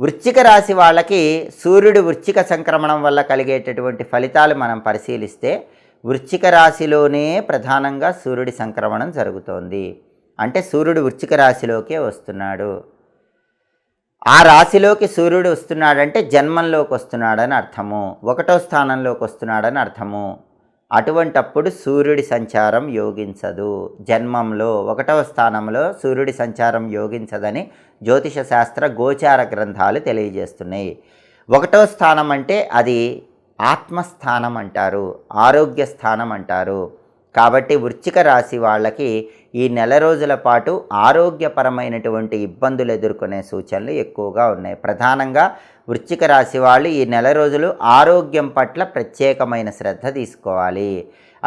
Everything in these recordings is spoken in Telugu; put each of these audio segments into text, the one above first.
వృశ్చిక రాశి వాళ్ళకి సూర్యుడు వృశ్చిక సంక్రమణం వల్ల కలిగేటటువంటి ఫలితాలు మనం పరిశీలిస్తే వృశ్చిక రాశిలోనే ప్రధానంగా సూర్యుడి సంక్రమణం జరుగుతోంది. అంటే సూర్యుడు వృశ్చిక రాశిలోకే వస్తున్నాడు. ఆ రాశిలోకి సూర్యుడు వస్తున్నాడంటే జన్మంలోకి వస్తున్నాడని అర్థము. ఒకటో స్థానంలోకి వస్తున్నాడని అర్థము. అటువంటప్పుడు సూర్యుడి సంచారం యోగించదు. జన్మంలో ఒకటవ స్థానంలో సూర్యుడి సంచారం యోగించదని జ్యోతిష శాస్త్ర గోచార గ్రంథాలు తెలియజేస్తున్నాయి. ఒకటవ స్థానం అంటే అది ఆత్మస్థానం అంటారు ఆరోగ్య స్థానం అంటారు. కాబట్టి వృశ్చిక రాశి వాళ్ళకి ఈ నెల రోజుల పాటు ఆరోగ్యపరమైనటువంటి ఇబ్బందులు ఎదుర్కొనే సూచనలు ఎక్కువగా ఉన్నాయి. ప్రధానంగా వృశ్చిక రాశి వాళ్ళు ఈ నెల రోజులు ఆరోగ్యం పట్ల ప్రత్యేకమైన శ్రద్ధ తీసుకోవాలి.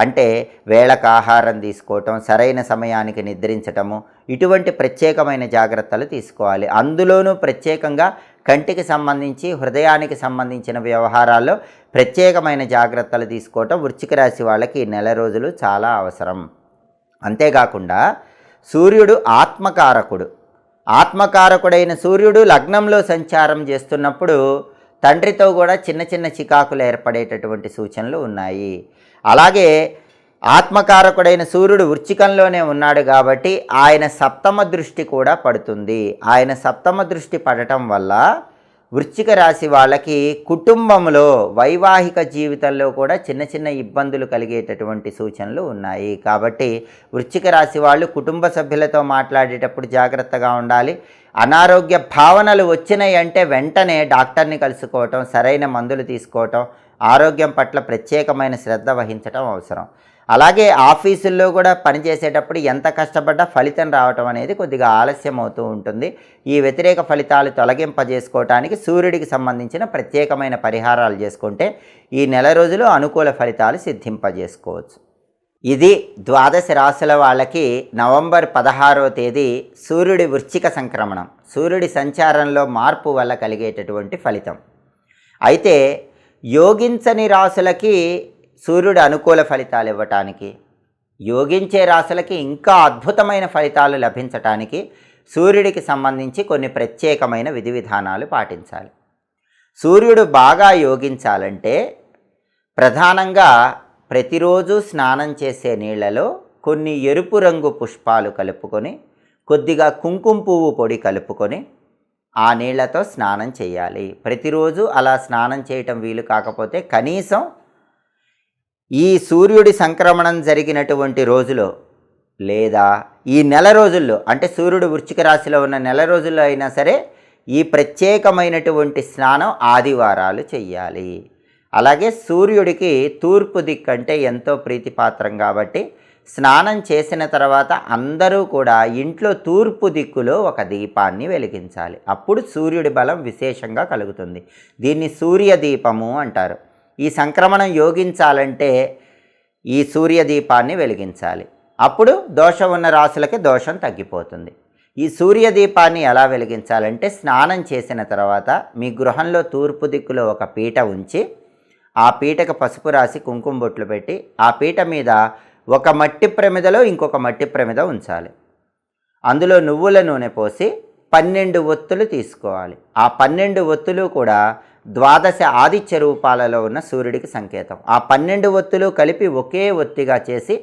అంటే వేళకు ఆహారం తీసుకోవటం సరైన సమయానికి నిద్రించటము ఇటువంటి ప్రత్యేకమైన జాగ్రత్తలు తీసుకోవాలి. అందులోనూ ప్రత్యేకంగా కంటికి సంబంధించి హృదయానికి సంబంధించిన వ్యవహారాల్లో ప్రత్యేకమైన జాగ్రత్తలు తీసుకోవటం వృశ్చిక రాశి వాళ్ళకి ఈ నెల రోజులు చాలా అవసరం. అంతేకాకుండా సూర్యుడు ఆత్మకారకుడు. ఆత్మకారకుడైన సూర్యుడు లగ్నంలో సంచారం చేస్తున్నప్పుడు తండ్రితో కూడా చిన్న చిన్న చికాకులు ఏర్పడేటటువంటి సూచనలు ఉన్నాయి. అలాగే ఆత్మకారకుడైన సూర్యుడు వృచ్చికంలోనే ఉన్నాడు కాబట్టి ఆయన సప్తమ దృష్టి కూడా పడుతుంది. ఆయన సప్తమ దృష్టి పడటం వల్ల వృశ్చిక రాశి వాళ్ళకి కుటుంబంలో వైవాహిక జీవితంలో కూడా చిన్న చిన్న ఇబ్బందులు కలిగేటటువంటి సూచనలు ఉన్నాయి. కాబట్టి వృశ్చిక రాశి వాళ్ళు కుటుంబ సభ్యులతో మాట్లాడేటప్పుడు జాగ్రత్తగా ఉండాలి. అనారోగ్య భావనలు వచ్చినాయి అంటే వెంటనే డాక్టర్ని కలుసుకోవటం సరైన మందులు తీసుకోవటం ఆరోగ్యం పట్ల ప్రత్యేకమైన శ్రద్ధ వహించటం అవసరం. అలాగే ఆఫీసుల్లో కూడా పనిచేసేటప్పుడు ఎంత కష్టపడ్డా ఫలితం రావటం అనేది కొద్దిగా ఆలస్యం అవుతూ ఉంటుంది. ఈ వ్యతిరేక ఫలితాలు తొలగింపజేసుకోవటానికి సూర్యుడికి సంబంధించిన ప్రత్యేకమైన పరిహారాలు చేసుకుంటే ఈ నెల రోజులు అనుకూల ఫలితాలు సిద్ధింపజేసుకోవచ్చు. ఇది ద్వాదశ రాశుల వాళ్ళకి నవంబర్ పదహారో తేదీ సూర్యుడి వృశ్చిక సంక్రమణం. సూర్యుడి సంచారంలో మార్పు వల్ల కలిగేటటువంటి ఫలితం. అయితే యోగించని రాశులకి సూర్యుడు అనుకూల ఫలితాలు ఇవ్వటానికి యోగించే రాశులకి ఇంకా అద్భుతమైన ఫలితాలు లభించటానికి సూర్యుడికి సంబంధించి కొన్ని ప్రత్యేకమైన విధి విధానాలు పాటించాలి. సూర్యుడు బాగా యోగించాలంటే ప్రధానంగా ప్రతిరోజు స్నానం చేసే నీళ్ళలో కొన్ని ఎరుపు రంగు పుష్పాలు కలుపుకొని కొద్దిగా కుంకుమ పువ్వు పొడి కలుపుకొని ఆ నీళ్ళతో స్నానం చేయాలి. ప్రతిరోజు అలా స్నానం చేయటం వీలు కాకపోతే కనీసం ఈ సూర్యుడి సంక్రమణం జరిగినటువంటి రోజులో లేదా ఈ నెల రోజుల్లో అంటే సూర్యుడు వృశ్చిక రాశిలో ఉన్న నెల రోజుల్లో అయినా సరే ఈ ప్రత్యేకమైనటువంటి స్నానం ఆదివారాలు చెయ్యాలి. అలాగే సూర్యుడికి తూర్పు దిక్కు అంటే ఎంతో ప్రీతిపాత్రం కాబట్టి స్నానం చేసిన తర్వాత అందరూ కూడా ఇంట్లో తూర్పు దిక్కులో ఒక దీపాన్ని వెలిగించాలి. అప్పుడు సూర్యుడి బలం విశేషంగా కలుగుతుంది. దీన్ని సూర్య దీపము అంటారు. ఈ సంక్రమణం యోగించాలంటే ఈ సూర్యదీపాన్ని వెలిగించాలి. అప్పుడు దోషం ఉన్న రాసులకి దోషం తగ్గిపోతుంది. ఈ సూర్యదీపాన్ని ఎలా వెలిగించాలంటే స్నానం చేసిన తర్వాత మీ గృహంలో తూర్పు దిక్కులో ఒక పీట ఉంచి ఆ పీటకు పసుపు రాసి కుంకుమ బొట్లు పెట్టి ఆ పీట మీద ఒక మట్టి ప్రమిదలో ఇంకొక మట్టి ప్రమిద ఉంచాలి. అందులో నువ్వుల నూనె పోసి పన్నెండు ఒత్తులు తీసుకోవాలి. ఆ పన్నెండు ఒత్తులు కూడా ద్వాదశ ఆదిత్య రూపాలలో ఉన్న సూర్యుడికి సంకేతం. ఆ పన్నెండు ఒత్తులు కలిపి ఒకే ఒత్తిగా చేసి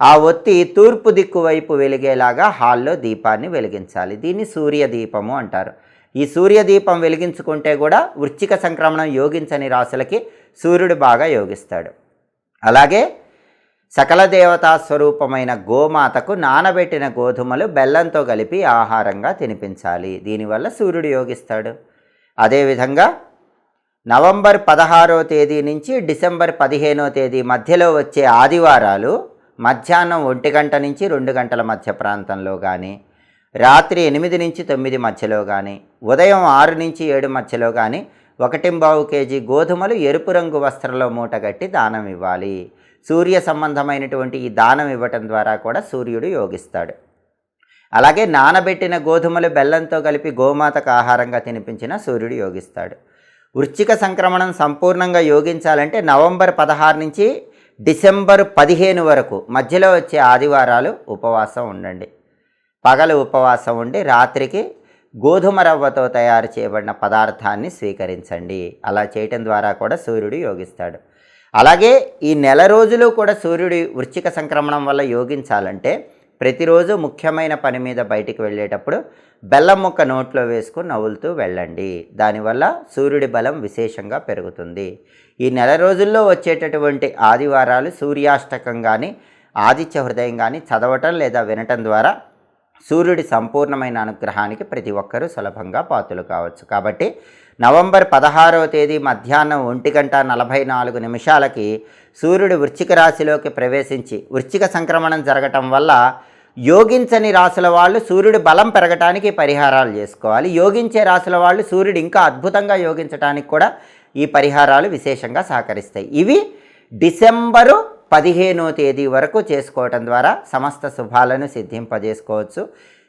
ఆ ఒత్తి తూర్పు దిక్కు వైపు వెలిగేలాగా హాల్లో దీపాన్ని వెలిగించాలి. దీన్ని సూర్యదీపము అంటారు. ఈ సూర్యదీపం వెలిగించుకుంటే కూడా వృచ్చిక సంక్రమణం యోగించని రాశులకి సూర్యుడు బాగా యోగిస్తాడు. అలాగే సకల దేవతా స్వరూపమైన గోమాతకు నానబెట్టిన గోధుమలు బెల్లంతో కలిపి ఆహారంగా తినిపించాలి. దీనివల్ల సూర్యుడు యోగిస్తాడు. అదేవిధంగా నవంబర్ పదహారో తేదీ నుంచి డిసెంబర్ పదిహేనో తేదీ మధ్యలో వచ్చే ఆదివారాలు మధ్యాహ్నం ఒంటి గంట నుంచి రెండు గంటల మధ్య ప్రాంతంలో కానీ రాత్రి ఎనిమిది నుంచి తొమ్మిది మధ్యలో కానీ ఉదయం ఆరు నుంచి ఏడు మధ్యలో కానీ ఒకటింబావు కేజీ గోధుమలు ఎరుపు రంగు వస్త్రంలో మూటగట్టి దానం ఇవ్వాలి. సూర్య సంబంధమైనటువంటి ఈ దానం ఇవ్వటం ద్వారా కూడా సూర్యుడు యోగిస్తాడు. అలాగే నానబెట్టిన గోధుమలు బెల్లంతో కలిపి గోమాతకు ఆహారంగా తినిపించిన సూర్యుడు యోగిస్తాడు. వృశ్చిక సంక్రమణం సంపూర్ణంగా యోగించాలంటే నవంబర్ పదహారు నుంచి డిసెంబర్ పదిహేను వరకు మధ్యలో వచ్చే ఆదివారాలు ఉపవాసం ఉండండి. పగలు ఉపవాసం ఉండి రాత్రికి గోధుమ రవ్వతో తయారు చేయబడిన పదార్థాన్ని స్వీకరించండి. అలా చేయటం ద్వారా కూడా సూర్యుడు యోగిస్తాడు. అలాగే ఈ నెల రోజులు కూడా సూర్యుడి వృశ్చిక సంక్రమణం వల్ల యోగించాలంటే ప్రతిరోజు ముఖ్యమైన పని మీద బయటికి వెళ్ళేటప్పుడు బెల్లం ముక్క నోట్లో వేసుకుని నవ్వులుతూ వెళ్ళండి. దానివల్ల సూర్యుడి బలం విశేషంగా పెరుగుతుంది. ఈ నెల రోజుల్లో వచ్చేటటువంటి ఆదివారాలు సూర్యాష్టకం కానీ ఆదిత్య హృదయం కానీ చదవటం లేదా వినటం ద్వారా సూర్యుడి సంపూర్ణమైన అనుగ్రహానికి ప్రతి ఒక్కరూ సులభంగా పాతులు కావచ్చు. కాబట్టి నవంబర్ పదహారవ తేదీ మధ్యాహ్నం ఒంటి గంట నలభై నాలుగు నిమిషాలకి సూర్యుడు వృశ్చిక రాశిలోకి ప్రవేశించి వృశ్చిక సంక్రమణం జరగటం వల్ల యోగించని రాసుల వాళ్ళు సూర్యుడు బలం పెరగటానికి పరిహారాలు చేసుకోవాలి. యోగించే రాసుల వాళ్ళు సూర్యుడు ఇంకా అద్భుతంగా యోగించడానికి కూడా ఈ పరిహారాలు విశేషంగా సహకరిస్తాయి. ఇవి డిసెంబరు పదిహేనో తేదీ వరకు చేసుకోవటం ద్వారా సమస్త శుభాలను సిద్ధింపజేసుకోవచ్చు.